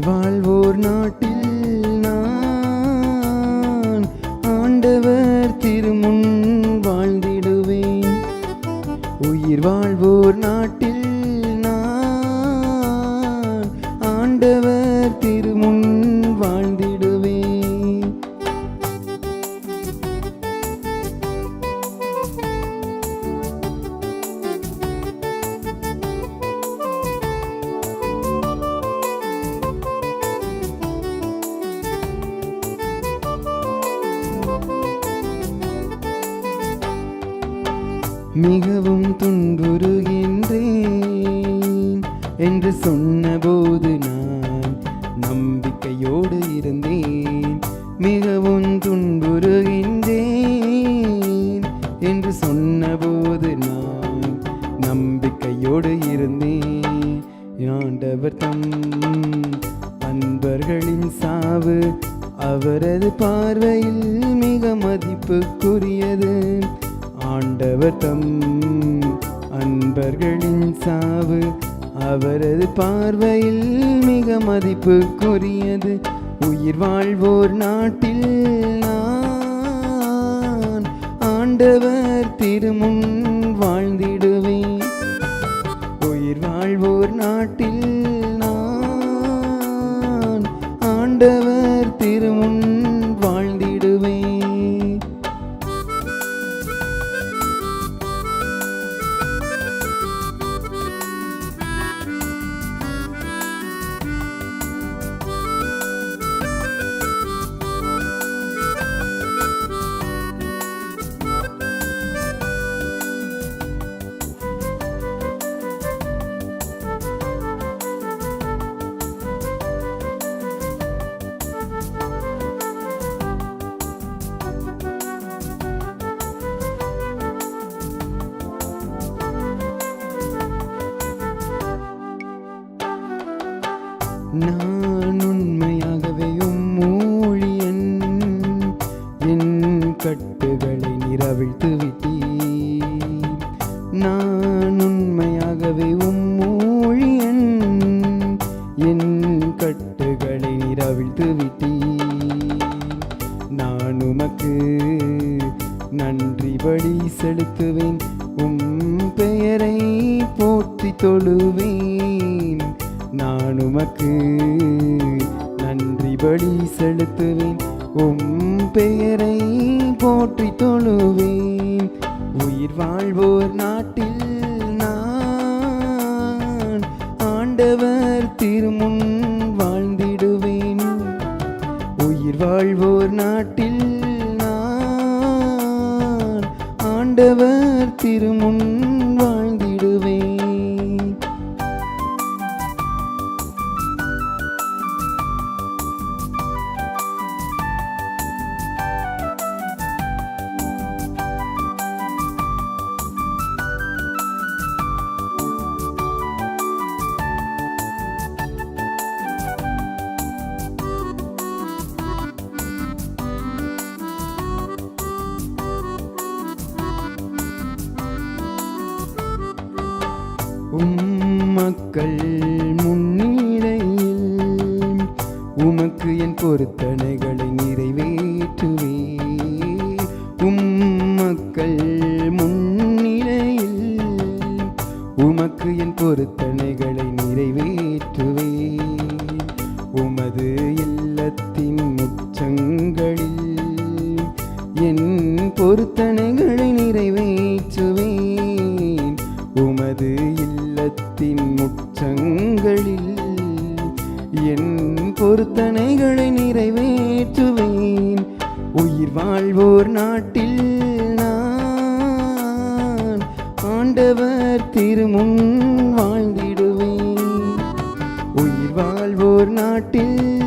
வாழ்வோர் நாட்டில் உயிர் வாழ்வோர் நாட்டில் மிகவும் துன்புறுகின்றேன் என்று சொன்னபோது நான் நம்பிக்கையோடு இருந்தேன். மிகவும் துன்புறுகின்றேன் என்று சொன்னபோது நான் நம்பிக்கையோடு இருந்தேன். ஆண்டவர் தம் அன்பர்களின் சாவு அவரது பார்வையில் மிக மதிப்புக்குரியது. ஆண்டவர் தம் அன்பர்களின் சாவு அவரது பார்வையில் மிக மதிப்புக்குரியது. உயிர் வாழ்வோர் நாட்டில் நான் ஆண்டவர் திருமுன் வாழ்ந்திடுவேன். உயிர் வாழ்வோர் நாட்டில் நான் ஆண்டவர் திருமுன் நான் உண்மையாகவே உம் என் கட்டுகளை நிரவிழ்த்து விட்டீர். நான் உண்மையாகவே உம் என் கட்டுகளை நிரவிழ்த்து விட்டீர். நான் உமக்கு நன்றி வழி செலுத்துவேன். உம் பெயரை போற்றி தொழுவேன். நான் உமக்கு நன்றி பலி செலுத்துவேன். உம் பெயரை போற்றி தொழுவேன். உயிர் வாழ்வோர் நாட்டில் நான் ஆண்டவர் திருமுன் வாழ்ந்திடுவேன். உயிர் வாழ்வோர் நாட்டில் நான் ஆண்டவர் திருமுன் மக்கள் முன்னிலையில் உமக்கு என் பொருத்தனைகளை நிறைவேற்றுவே உம் மக்கள் முன்னிலையில் உமக்கு என் பொருத்தனைகளை நிறைவேற்றுவே உமது இல்லத்தின் உச்சங்களில் என் பொருத்தனை பொருத்தனைகளை நிறைவேற்றுவேன். உயிர் வாழ்வோர் நாட்டில் நான் ஆண்டவர் திருமுன் வாழ்ந்திடுவேன். உயிர் வாழ்வோர் நாட்டில்